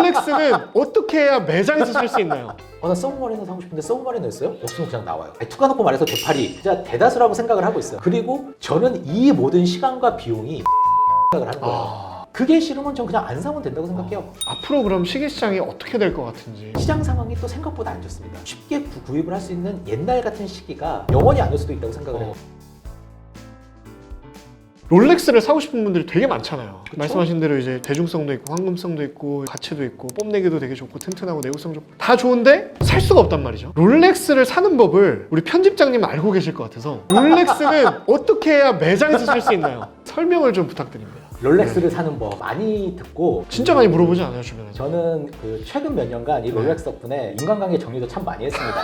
롤렉스는 어떻게 해야 매장에서 살 수 있나요? 어, 나 서브마리너 사고 싶은데 서브마리너였어요? 없으면 그냥 나와요. 아니, 툭 까놓고 말해서 대파리 진짜 대다수라고 생각을 하고 있어요. 그리고 저는 이 모든 시간과 비용이 생각을 하는 거예요. 아, 그게 싫으면 전 그냥 안 사면 된다고 생각해요. 앞으로 그럼 시계 시장이 어떻게 될 것 같은지. 시장 상황이 또 생각보다 안 좋습니다. 쉽게 구- 구입을 할 수 있는 옛날 같은 시기가 영원히 안올 수도 있다고 생각을 해요. 롤렉스를 사고 싶은 분들이 되게 많잖아요. 그쵸? 말씀하신 대로 이제 대중성도 있고 황금성도 있고 가치도 있고 뽐내기도 되게 좋고 튼튼하고 내구성 좋고 다 좋은데 살 수가 없단 말이죠. 롤렉스를 사는 법을 우리 편집장님 알고 계실 것 같아서 롤렉스는 어떻게 해야 매장에서 살 수 있나요? 설명을 좀 부탁드립니다. 롤렉스를 사는 법 많이 듣고 진짜 많이 물어보지 않아요 주변에서? 저는 그 최근 몇 년간 이 네. 롤렉스 덕분에 인간관계 정리도 참 많이 했습니다.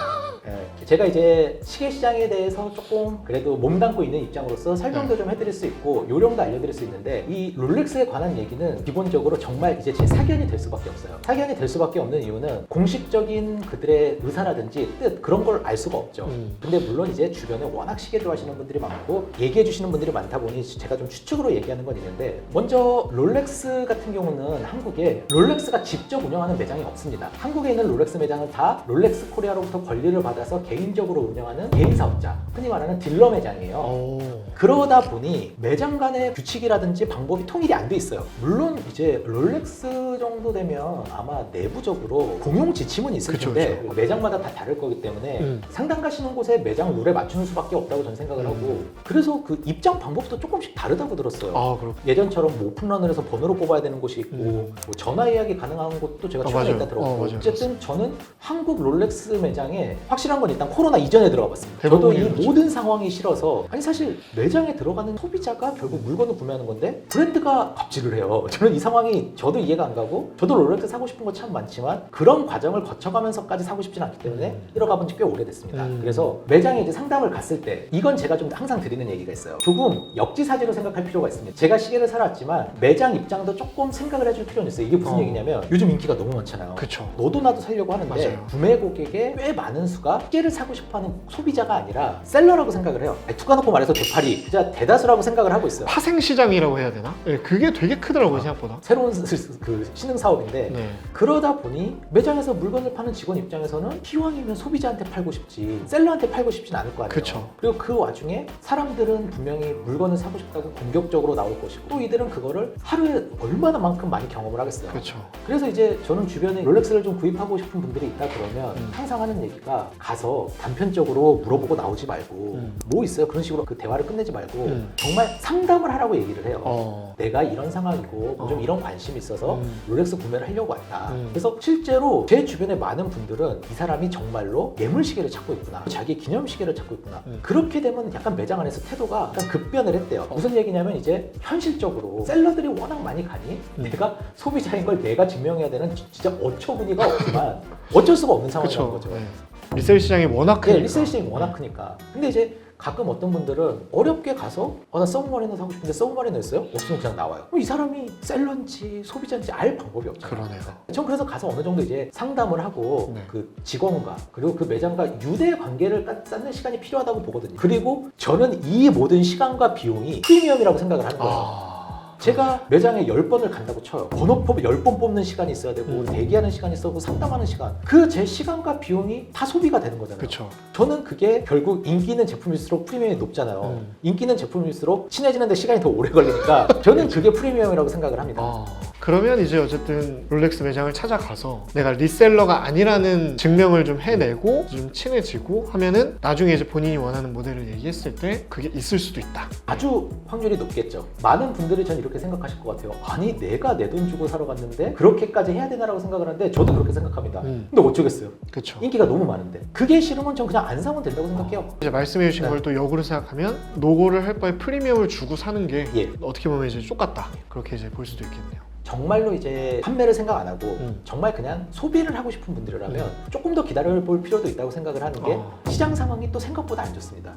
예, 제가 이제 시계 시장에 대해서 조금 그래도 몸담고 있는 입장으로서 설명도 좀 해드릴 수 있고 요령도 알려드릴 수 있는데 이 롤렉스에 관한 얘기는 기본적으로 정말 이제 제 사견이 될 수밖에 없어요. 사견이 될 수밖에 없는 이유는 공식적인 그들의 의사라든지 뜻 그런 걸 알 수가 없죠. 음. 근데 물론 이제 주변에 워낙 시계 좋아하시는 분들이 많고 얘기해 주시는 분들이 많다 보니 제가 좀 추측으로 얘기하는 건 있는데 먼저 롤렉스 같은 경우는 한국에 롤렉스가 직접 운영하는 매장이 없습니다. 한국에 있는 롤렉스 매장은 다 롤렉스 코리아로부터 권리를 받아서 개인적으로 운영하는 개인 사업자, 흔히 말하는 딜러 매장이에요. 오. 그러다 보니 매장 간의 규칙이라든지 방법이 통일이 안 돼 있어요. 물론 이제 롤렉스 정도 되면 아마 내부적으로 공용 지침은 있을 그쵸, 텐데 그쵸. 매장마다 다 다를 거기 때문에 음. 상담 가시는 곳에 매장 룰에 맞추는 수밖에 없다고 저는 생각을 음. 하고 그래서 그 입장 방법도 조금씩 다르다고 들었어요. 아 예전처럼 뭐 오픈런을 해서 번호로 뽑아야 되는 곳이 있고 음. 뭐 전화 예약이 가능한 곳도 제가 어, 최근에 맞아요. 있다 들었고 어, 맞아요. 어쨌든 저는 한국 롤렉스 매장에 확실한 건 일단 코로나 이전에 들어가 봤습니다. 저도 이 대부분이 그렇죠. 모든 상황이 싫어서 아니 사실 매장에 들어가는 소비자가 결국 물건을 구매하는 건데 브랜드가 갑질을 해요. 저는 이 상황이 저도 이해가 안 가고 저도 롤렉스 사고 싶은 거 참 많지만 그런 과정을 거쳐가면서까지 사고 싶진 않기 때문에 음. 들어가본 지 꽤 오래됐습니다. 음. 그래서 매장에 이제 상담을 갔을 때 이건 제가 좀 항상 드리는 얘기가 있어요. 조금 역지사지로 생각할 필요가 있습니다. 제가 시계를 사 놨지만 매장 입장도 조금 생각을 해줄 필요는 있어요. 이게 무슨 어. 얘기냐면 요즘 인기가 너무 많잖아요. 그쵸. 너도 나도 살려고 하는데 맞아요. 구매 고객의 꽤 많은 수가 시계를 사고 싶어하는 소비자가 아니라 셀러라고 생각을 해요. 아니, 툭 까놓고 말해서 대파리 진짜 대다수라고 생각을 하고 있어요. 파생 시장이라고 해야 되나? 네, 그게 되게 크더라고요 생각보다. 새로운 스- 스- 그 신흥 사업인데 네. 그러다 보니 매장에서 물건을 파는 직원 입장에서는 기왕이면 소비자한테 팔고 싶지 셀러한테 팔고 싶진 않을 거 아니에요. 그쵸. 리고그 와중에 사람들은 분명히 물건을 사고 싶다고 공격적으로 나올 것이고 또 이 들은 그거를 하루에 얼마나 만큼 많이 경험을 하겠어요. 그렇죠. 그래서 이제 저는 주변에 롤렉스를 좀 구입하고 싶은 분들이 있다 그러면 음. 항상 하는 얘기가 가서 단편적으로 물어보고 나오지 말고 음. 뭐 있어요 그런 식으로 그 대화를 끝내지 말고 음. 정말 상담을 하라고 얘기를 해요. 어. 내가 이런 상황이고 어. 좀 이런 관심이 있어서 음. 롤렉스 구매를 하려고 왔다. 음. 그래서 실제로 제 주변에 많은 분들은 이 사람이 정말로 예물 시계를 찾고 있구나. 자기 기념 시계를 찾고 있구나. 음. 그렇게 되면 약간 매장 안에서 태도가 급변을 했대요. 무슨 얘기냐면 이제 현실적으로 셀러들이 워낙 많이 가니 음. 내가 소비자인 걸 내가 증명해야 되는 지- 진짜 어처구니가 없지만 어쩔 수가 없는 그렇죠. 거죠. 네. 리셀 시장이 워낙 네, 크니까. 리셀 시장이 워낙 크니까. 근데 이제 가끔 어떤 분들은 어렵게 가서 어, 나 서브마리너 사고 싶은데 서브마리너였어요? 없으면 그냥 나와요. 그럼 이 사람이 셀러인지 소비자인지 알 방법이 없잖아요. 그러네요. 전 그래서 가서 어느 정도 이제 상담을 하고 네. 그 직원과 그리고 그 매장과 유대 관계를 까- 쌓는 시간이 필요하다고 보거든요. 그리고 저는 이 모든 시간과 비용이 프리미엄이라고 생각을 하는 거예요. 아. 제가 매장에 10번을 간다고 쳐요. 번호표 10번 뽑는 시간이 있어야 되고 음. 대기하는 시간이 있어고 상담하는 시간. 그 제 시간과 비용이 다 소비가 되는 거잖아요. 그렇죠. 저는 그게 결국 인기 있는 제품일수록 프리미엄이 높잖아요. 음. 인기 있는 제품일수록 친해지는데 시간이 더 오래 걸리니까 저는 그게 프리미엄이라고 생각을 합니다. 아. 그러면 이제 어쨌든 롤렉스 매장을 찾아가서 내가 리셀러가 아니라는 증명을 좀 해내고 좀 친해지고 하면은 나중에 이제 본인이 원하는 모델을 얘기했을 때 그게 있을 수도 있다. 아주 확률이 높겠죠. 많은 분들이 전 이렇게 생각하실 것 같아요. 아니 내가 내 돈 주고 사러 갔는데 그렇게까지 해야 되나라고 생각을 하는데 저도 그렇게 생각합니다. 음. 근데 어쩌겠어요. 그렇죠. 인기가 너무 많은데 그게 싫으면 전 그냥 안 사면 된다고 생각해요. 이제 말씀해 주신 네. 걸또 역으로 생각하면 노고를 할 바에 프리미엄을 주고 사는 게 예. 어떻게 보면 이제 똑같다. 그렇게 이제 볼 수도 있겠네요. 정말로 이제 판매를 생각 안 하고 음. 정말 그냥 소비를 하고 싶은 분들이라면 조금 더 기다려 볼 필요도 있다고 생각을 하는 게 어. 시장 상황이 또 생각보다 안 좋습니다.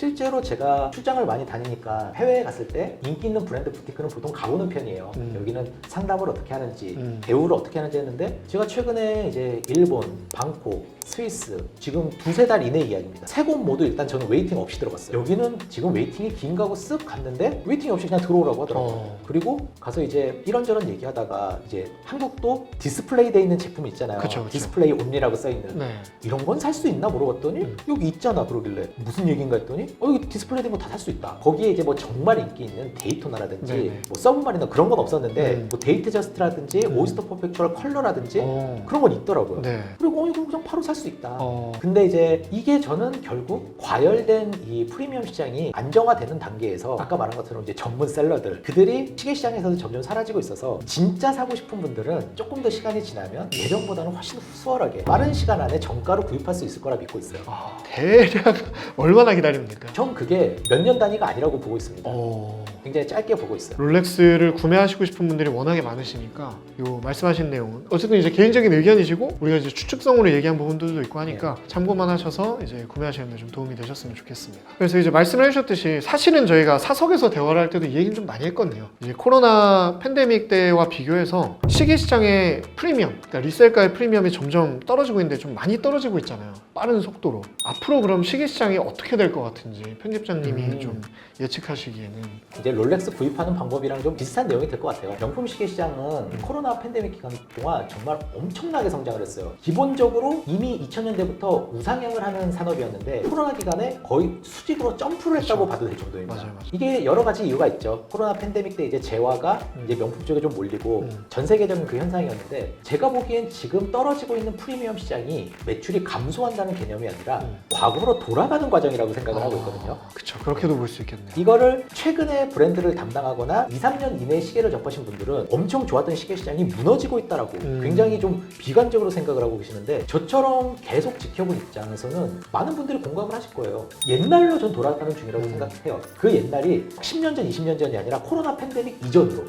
실제로 제가 출장을 많이 다니니까 해외에 갔을 때 인기 있는 브랜드 부티크는 보통 가보는 편이에요. 음. 여기는 상담을 어떻게 하는지, 음. 대우를 어떻게 하는지 했는데 제가 최근에 이제 일본, 방콕, 스위스 지금 두세 달 이내 이야기입니다. 세 곳 모두 일단 저는 웨이팅 없이 들어갔어요. 여기는 지금 웨이팅이 긴가 하고 쓱 갔는데 웨이팅 없이 그냥 들어오라고 하더라고요. 어. 그리고 가서 이제 이런저런 얘기하다가 이제 한국도 디스플레이 돼 있는 제품 있잖아요. 그쵸, 그쵸. 디스플레이 온리라고 써 있는 네. 이런 건 살 수 있나 물어봤더니 음. 여기 있잖아 그러길래 무슨 얘기인가 했더니 어 여기 디스플레이 된 거 다 살 수 있다 거기에 이제 뭐 정말 인기 있는 데이토나라든지 네네. 뭐 서브마리너 그런 건 없었는데 음. 뭐 데이트 저스트라든지 음. 오이스터 퍼펙추얼 컬러라든지 어. 그런 건 있더라고요 네. 그리고 어 이거 그냥 바로 살 수 있다 어. 근데 이제 이게 저는 결국 과열된 이 프리미엄 시장이 안정화되는 단계에서 아까 말한 것처럼 이제 전문 셀러들 그들이 시계 시장에서도 점점 사라지고 있어서 진짜 사고 싶은 분들은 조금 더 시간이 지나면 예전보다는 훨씬 수월하게 빠른 시간 안에 정가로 구입할 수 있을 거라 믿고 있어요. 아, 대략 얼마나 기다리면 될까요? 전 그게 몇 년 단위가 아니라고 보고 있습니다. 어. 굉장히 짧게 보고 있어요. 롤렉스를 구매하시고 싶은 분들이 워낙에 많으시니까 요 말씀하신 내용은 어쨌든 이제 개인적인 의견이시고 우리가 이제 추측성으로 얘기한 부분들도 있고 하니까 참고만 하셔서 이제 구매하시는데 좀 도움이 되셨으면 좋겠습니다. 그래서 이제 말씀을 해주셨듯이 사실은 저희가 사석에서 대화를 할 때도 이 얘기는 좀 많이 했거든요. 이제 코로나 팬데믹 때와 비교해서 시계 시장의 프리미엄, 그러니까 리셀가의 프리미엄이 점점 떨어지고 있는데 좀 많이 떨어지고 있잖아요. 빠른 속도로. 앞으로 그럼 시계 시장이 어떻게 될 것 같은지 편집장님이 음. 좀 예측하시기에는 이제 롤렉스 구입하는 방법이랑 좀 비슷한 내용이 될 것 같아요. 명품 시계 시장은 코로나 팬데믹 기간 동안 정말 엄청나게 성장을 했어요. 기본적으로 이미 2000년대부터 우상향을 하는 산업이었는데 코로나 기간에 거의 수직으로 점프를 했다고 봐도 될 정도입니다. 맞아요, 맞아요. 이게 여러 가지 이유가 있죠. 코로나 팬데믹 때 이제 재화가 음. 이제 명품 쪽에 좀 몰리고 음. 전 세계적인 그 현상이었는데 제가 보기엔 지금 떨어지고 있는 프리미엄 시장이 매출이 감소한다는 개념이 아니라 음. 과거로 돌아가는 과정이라고 생각을 하고 있거든요. 그렇죠. 그렇게도 볼 수 있겠네요. 이거를 최근에 브랜드를 담당하거나 2, 3년 이내에 시계를 접하신 분들은 엄청 좋았던 시계 시장이 무너지고 있다라고 음. 굉장히 좀 비관적으로 생각을 하고 계시는데 저처럼 계속 지켜본 입장에서는 많은 분들이 공감을 하실 거예요. 옛날로 전 돌아가는 중이라고 음. 생각해요. 그 옛날이 10년 전, 20년 전이 아니라 코로나 팬데믹 이전으로.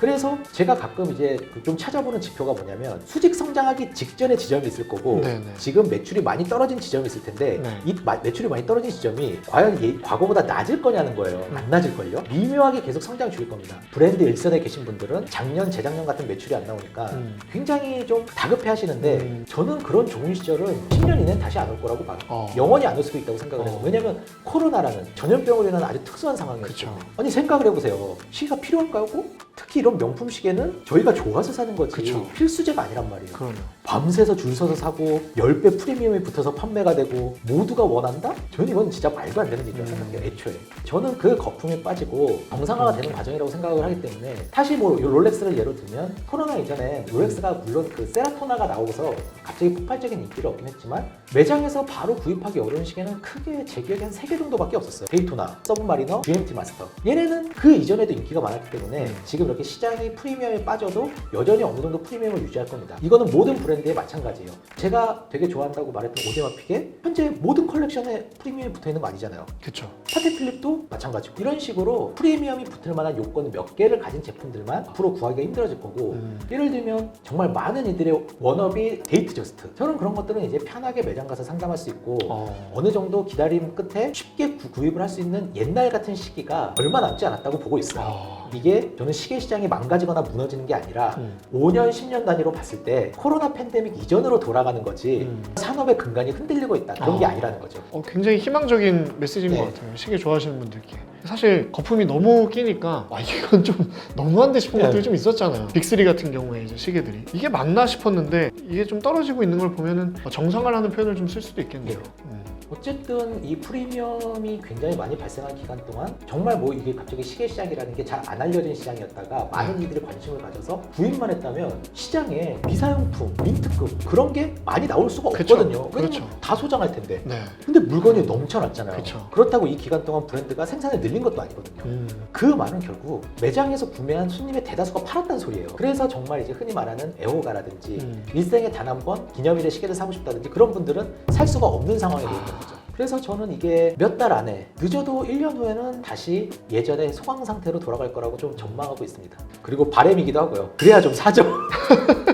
그래서 제가 가끔 이제 그좀 찾아보는 지표가 뭐냐면 수직 성장하기 직전의 지점이 있을 거고 네네. 지금 매출이 많이 떨어진 지점이 있을 텐데 네. 이 마- 매출이 많이 떨어진 지점이 과연 예- 과거보다 낮을 거냐는 거예요. 음. 안 낮을걸요? 미묘하게 계속 성장 중일 겁니다. 브랜드 일선에 계신 분들은 작년, 재작년 같은 매출이 안 나오니까 음. 굉장히 좀 다급해 하시는데 음. 저는 그런 좋은 시절은 10년 이내는 다시 안 올 거라고 봐요. 어. 영원히 안 올 수도 있다고 생각을 해요. 어. 왜냐면 코로나라는 전염병으로 인한 아주 특수한 상황이었죠. 그쵸. 아니 생각을 해보세요. 시계가 필요할까요? 꼭? 특히 이런 명품 시계는 저희가 좋아서 사는 거지 그쵸. 필수제가 아니란 말이에요. 그러면 밤새서 줄 서서 사고 10배 프리미엄이 붙어서 판매가 되고 모두가 원한다? 저는 이건 진짜 말도 안 되는 얘기라고 음. 생각해요 애초에 저는 그 거품에 빠지고 정상화가 되는 과정이라고 생각을 하기 때문에 사실 뭐이 롤렉스를 예로 들면 코로나 이전에 롤렉스가 물론 그 세라토나가 나오고서 갑자기 폭발적인 인기를 얻긴 했지만 매장에서 바로 구입하기 어려운 시계는 크게 제 기억에 한 3개 정도밖에 없었어요 데이토나, 서브마리너, GMT 마스터 얘네는 그 이전에도 인기가 많았기 때문에 음. 지금 이렇게 시장이 프리미엄에 빠져도 여전히 어느 정도 프리미엄을 유지할 겁니다. 이거는 모든 브랜드에 마찬가지예요. 제가 되게 좋아한다고 말했던 오데마 픽에 현재 모든 컬렉션에 프리미엄이 붙어 있는 거 아니잖아요. 그쵸. 파테 필립도 마찬가지고 이런 식으로 프리미엄이 붙을 만한 요건 몇 개를 가진 제품들만 앞으로 구하기가 힘들어질 거고 음. 예를 들면 정말 많은 이들의 워너비 데이트 저스트 저는 그런 것들은 이제 편하게 매장 가서 상담할 수 있고 어. 어느 정도 기다림 끝에 쉽게 구, 구입을 할 수 있는 옛날 같은 시기가 얼마 남지 않았다고 보고 있어요. 어. 이게 저는 시계 시장이 망가지거나 무너지는 게 아니라 음. 5년, 10년 단위로 봤을 때 코로나 팬데믹 이전으로 돌아가는 거지 음. 산업의 근간이 흔들리고 있다 그런 게 아. 아니라는 거죠. 어, 굉장히 희망적인 메시지인 네. 것 같아요. 시계 좋아하시는 분들께. 사실 거품이 너무 끼니까 아, 이건 좀 너무한데 싶은 네. 것들이 좀 있었잖아요. 빅3 같은 경우에 이제 시계들이 이게 맞나 싶었는데 이게 좀 떨어지고 있는 걸 보면은 어, 정상화라는 표현을 좀 쓸 수도 있겠네요. 네. 음. 어쨌든 이 프리미엄이 굉장히 많이 발생한 기간 동안 정말 뭐 이게 갑자기 시계 시장이라는 게 잘 안 알려진 시장이었다가 많은 네. 이들이 관심을 가져서 구입만 했다면 시장에 비사용품, 민트급 그런 게 많이 나올 수가. 없거든요. 그렇죠. 다 소장할 텐데. 네. 근데 물건이 넘쳐났잖아요. 그쵸. 그렇다고 이 기간 동안 브랜드가 생산을 늘린 것도 아니거든요. 음. 그 말은 결국 매장에서 구매한 손님의 대다수가 팔았다는 소리예요. 그래서 정말 이제 흔히 말하는 애호가라든지 음. 일생에 단 한 번 기념일에 시계를 사고 싶다든지 그런 분들은 살 수가 없는 상황이 되어 있는 거죠. 그래서 저는 이게 몇 달 안에 늦어도 1년 후에는 다시 예전의 소강 상태로 돌아갈 거라고 좀 전망하고 있습니다. 그리고 바램이기도 하고요. 그래야 좀 사죠.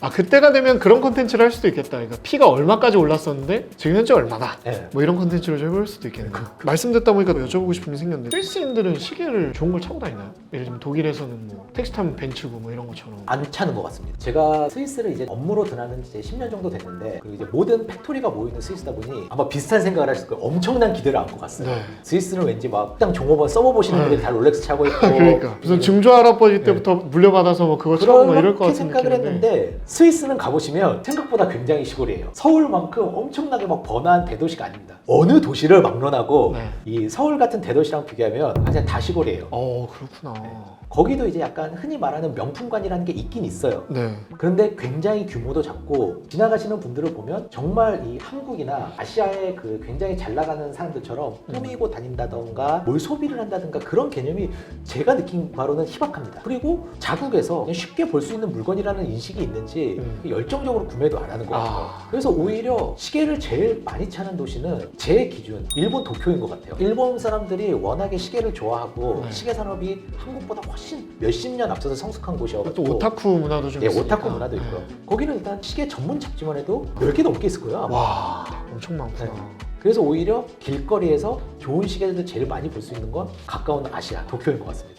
아 그때가 되면 그런 컨텐츠를 할 수도 있겠다. 그러니까 피가 얼마까지 올랐었는데 지금 현재 얼마나? 네. 뭐 이런 컨텐츠를 좀 해볼 수도 있겠네요. 말씀 듣다 보니까 여쭤보고 싶은 게 생겼는데 스위스인들은 시계를 좋은 걸 차고 다니나요? 예를 들면 독일에서는 뭐 택시 타면 벤츠고 뭐 이런 것처럼. 안 차는 것 같습니다. 제가 스위스를 이제 업무로 드나는 지 이제 10년 정도 됐는데 그리고 이제 모든 팩토리가 모이는 스위스다 보니 아마 비슷한 생각을 하실 거예요. 엄청난 기대를 안고 갔어요. 네. 스위스는 왠지 막 식당 종업원 서버보시는 네. 분들이 다 롤렉스 차고 있고 그러니까 무슨 증조 할아버지 때부터 물려받아서 뭐 그거 차고 뭐 이럴 것 그렇게 같은 생각을 느낌인데. 했는데 스위스는 가보시면 생각보다 굉장히 시골이에요. 서울만큼 엄청나게 막 번화한 대도시가 아닙니다. 어느 도시를 막론하고 네. 이 서울 같은 대도시랑 비교하면 그냥 다 시골이에요. 어 그렇구나. 거기도 이제 약간 흔히 말하는 명품관이라는 게 있긴 있어요. 네. 그런데 굉장히 규모도 작고 지나가시는 분들을 보면 정말 이 한국이나 아시아의 그 굉장히 잘 나가는 사람들처럼 꾸미고 다닌다던가 뭘 소비를 한다든가 그런 개념이 제가 느낀 바로는 희박합니다. 그리고 자국에서 그냥 쉽게 볼 수 있는 물건이라는 인식이 있는지 음. 열정적으로 구매도 안 하는 것 같아요. 아. 그래서 오히려 시계를 제일 많이 차는 도시는 제 기준 일본 도쿄인 것 같아요. 일본 사람들이 워낙에 시계를 좋아하고 네. 시계 산업이 한국보다 훨씬 몇십 년 앞서서 성숙한 또 곳이어서 오타쿠 문화도 좀 네, 있으니까. 오타쿠 문화도 네. 있고요. 거기는 일단 시계 전문 잡지만 해도 10개 넘게 있을 거예요. 아마. 와 엄청 많구나. 네. 그래서 오히려 길거리에서 좋은 시계들을 제일 많이 볼 수 있는 건 가까운 아시아, 도쿄인 것 같습니다.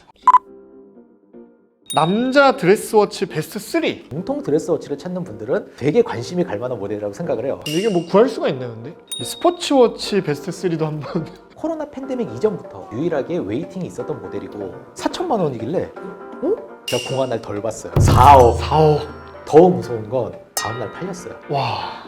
남자 드레스워치 베스트 3. 공통 드레스워치를 찾는 분들은 되게 관심이 갈 만한 모델이라고 생각을 해요. 근데 이게 뭐 구할 수가 있나요, 근데? 이 스포츠워치 베스트 3도 한번. 코로나 팬데믹 이전부터 유일하게 웨이팅이 있었던 모델이고 4천만 원이길래 어? 제가 공한 날덜 봤어요. 4억. 4억. 더 무서운 건 다음날 팔렸어요. 와.